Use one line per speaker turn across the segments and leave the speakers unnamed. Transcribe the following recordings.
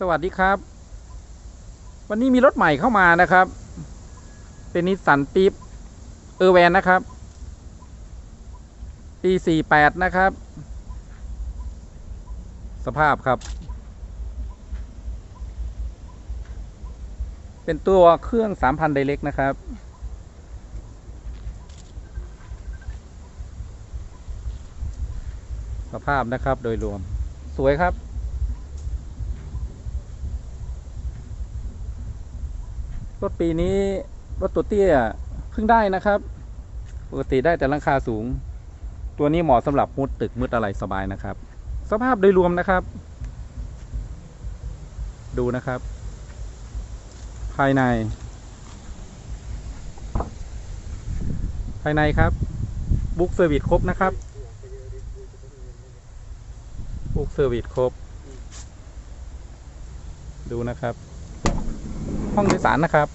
สวัสดีครับ วันนี้มีรถใหม่เข้ามานะครับ เป็นนิสสันปี๊บเออร์แวนนะครับ ปี48นะครับ สภาพครับ เป็นตัวเครื่อง3,000ไดเล็กนะครับ สภาพนะครับโดยรวมสวยครับ รถปีนี้รถตัวเตี้ยเพิ่งได้นะครับ ปกติได้แต่ลังคาสูง ตัวนี้เหมาะสำหรับมุดตึกมุดอะไรสบายนะครับ สภาพโดยรวมนะครับ ดูนะครับ ภายใน ภายในครับ บุ๊กเซอร์วิสครบนะครับ บุ๊กเซอร์วิสครบ ดูนะครับ ห้องโดยสารนะครับ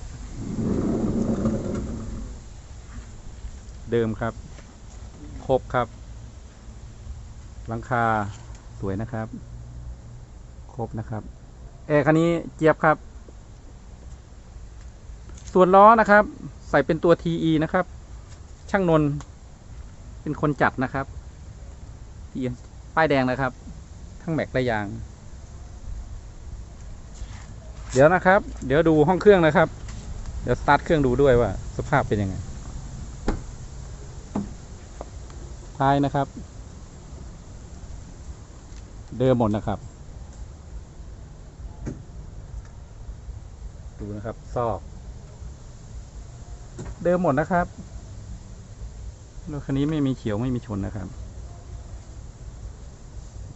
เดิมครับ ครบครับ หลังคาสวยนะครับ ครบนะครับแอร์คันนี้เจี๊ยบครับ ส่วนล้อนะครับ ใส่เป็นตัว TE นะครับ ช่างนนเป็นคนจัดนะครับป้ายแดงนะครับ ทั้งแม็กและยาง เดี๋ยวนะครับ เดี๋ยวดูห้องเครื่องนะครับ เดี๋ยวสตาร์ทเครื่องดูด้วยว่าสภาพเป็นยังไง ท้ายนะครับ เดิมหมดนะครับ ดูนะครับ ซอก เดิมหมดนะครับรถคันนี้ไม่มีเขียวไม่มีชนนะครับ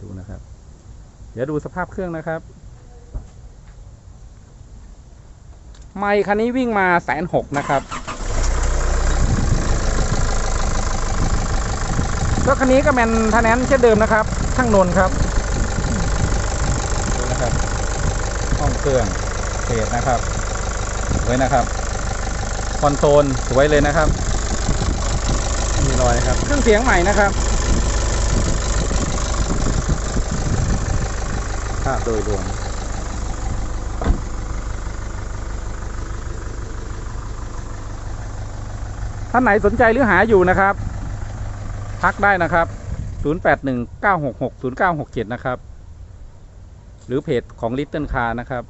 ดูนะครับ เดี๋ยวดูสภาพเครื่องนะครับ ไมค์คันนี้วิ่งมาแสนหกนะครับ รถคันนี้ก็แมนทนแนนเช่นเดิมนะครับช่างนนท์ครับดูนะครับห้องเครื่องเพจนะครับสวยนะครับคอนโซลสวยเลยนะครับไม่มีรอยนะครับ เครื่องเสียงใหม่นะครับภาพโดยรวมท่านไหนสนใจหรือหาอยู่นะครับ ทักได้นะครับ 0819660967 นะครับ หรือเพจของ Little Car นะครับ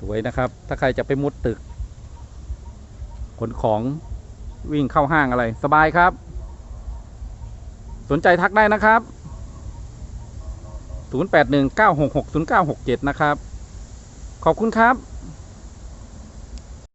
สวยนะครับ ถ้าใครจะไปมุดตึก ขนของวิ่งเข้าห้างอะไร สบายครับ สนใจทักได้นะครับ 0819660967 นะครับ ขอบคุณครับ